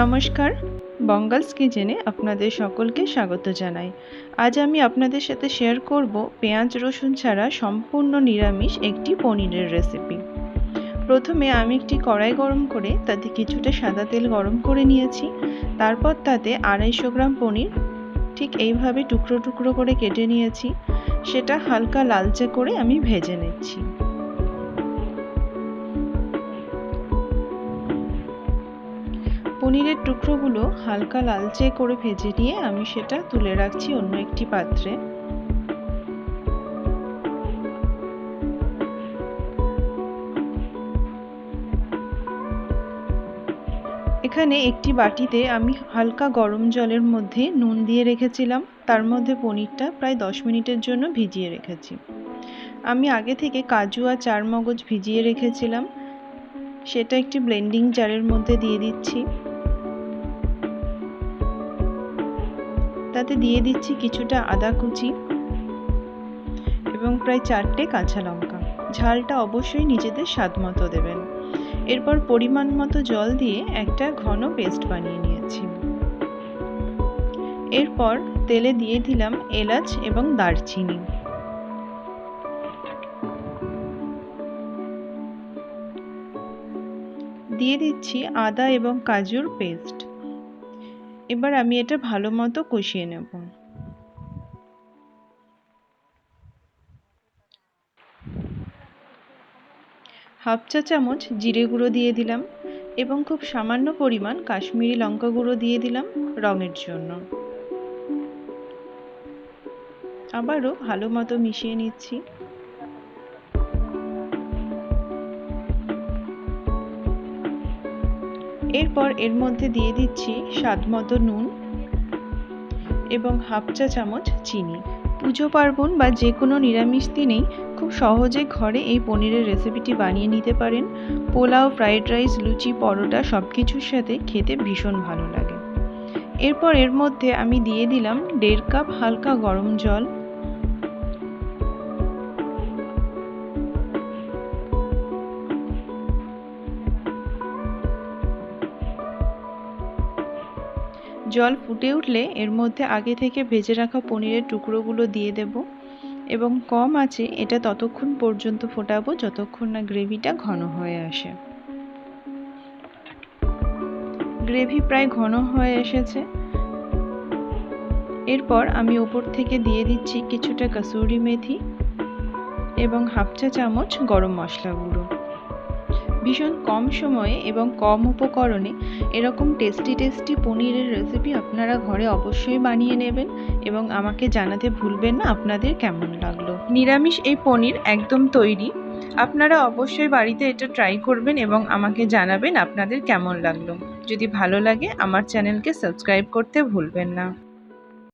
নমস্কার। বঙ্গালস কিচেনে আপনাদের সকলকে স্বাগত জানাই। আজ আমি আপনাদের সাথে শেয়ার করব পেঁয়াজ রসুন ছাড়া সম্পূর্ণ নিরামিষ একটি পনিরের রেসিপি প্রথমে আমি একটি কড়াই গরম করে তাতে কিছুটা সাদা তেল গরম করে নিয়েছি। তারপর তাতে আড়াইশো গ্রাম পনির ঠিক এইভাবে টুকরো টুকরো করে কেটে নিয়েছি। সেটা হালকা লালচে করে আমি ভেজে নিচ্ছি। পনিরের টুকরোগুলো হালকা লালচে করে ভেজে নিয়ে আমি সেটা তুলে রাখছি অন্য একটি পাত্রে। এখানে একটি বাটিতে আমি হালকা গরম জলের মধ্যে নুন দিয়ে রেখেছিলাম। তার মধ্যে পনিরটা প্রায় দশ মিনিটের জন্য ভিজিয়ে রেখেছি। আমি আগে থেকে কাজু আর চারমগজ ভিজিয়ে রেখেছিলাম। সেটা একটি ব্লেন্ডিং জারের মধ্যে দিয়ে দিচ্ছি। তাতে দিয়ে দিচ্ছি কিছুটা আদা কুচি এবং প্রায় চারটে কাঁচা লঙ্কা। ঝালটা অবশ্যই নিজেদের স্বাদ মতো দেবেন। এরপর পরিমাণ মতো জল দিয়ে একটা ঘন পেস্ট বানিয়ে নিয়েছি। এরপর তেলে দিয়ে দিলাম এলাচ এবং দারচিনি। দিয়ে দিচ্ছি আদা এবং কাজুর পেস্ট। এবার আমি এটা ভালো মতো কষিয়ে নেব। হাফ চা চামচ জিরে গুঁড়ো দিয়ে দিলাম এবং খুব সামান্য পরিমাণ কাশ্মীরি লঙ্কা গুঁড়ো দিয়ে দিলাম রঙের জন্য। আবারও ভালো মতো মিশিয়ে নিচ্ছি। এরপর এর মধ্যে দিয়ে দিচ্ছি স্বাদ মতো নুন এবং হাফ চা চামচ চিনি। পুজো পার্বণ বা যে কোনো নিরামিষ দিনেই খুব সহজে ঘরে এই পনিরের রেসিপিটি বানিয়ে নিতে পারেন। পোলাও ফ্রাইড রাইস লুচি, পরোটা সব কিছুর সাথে খেতে ভীষণ ভালো লাগে। এরপর এর মধ্যে আমি দিয়ে দিলাম দেড় কাপ হালকা গরম জল জল ফুটে উঠলে এর মধ্যে আগে থেকে ভেজে রাখা পনিরের টুকরোগুলো দিয়ে দেব এবং কম আছে এটা ততক্ষণ পর্যন্ত ফোটাবো যতক্ষণ না গ্রেভিটা ঘন হয়ে আসে। গ্রেভি প্রায় ঘন হয়ে এসেছে। এরপর আমি ওপর থেকে দিয়ে দিচ্ছি কিছুটা কাসুরি মেথি এবং হাফ চা চামচ গরম মশলা গুঁড়ো। ভীষণ কম সময়ে এবং কম উপকরণে এরকম টেস্টি টেস্টি পনিরের রেসিপি আপনারা ঘরে অবশ্যই বানিয়ে নেবেন এবং আমাকে জানাতে ভুলবেন না আপনাদের কেমন লাগল। নিরামিষ এই পনির একদম তৈরি। আপনারা অবশ্যই বাড়িতে এটা ট্রাই করবেন এবং আমাকে জানাবেন আপনাদের কেমন লাগল। যদি ভালো লাগে, আমার চ্যানেলকে সাবস্ক্রাইব করতে ভুলবেন না।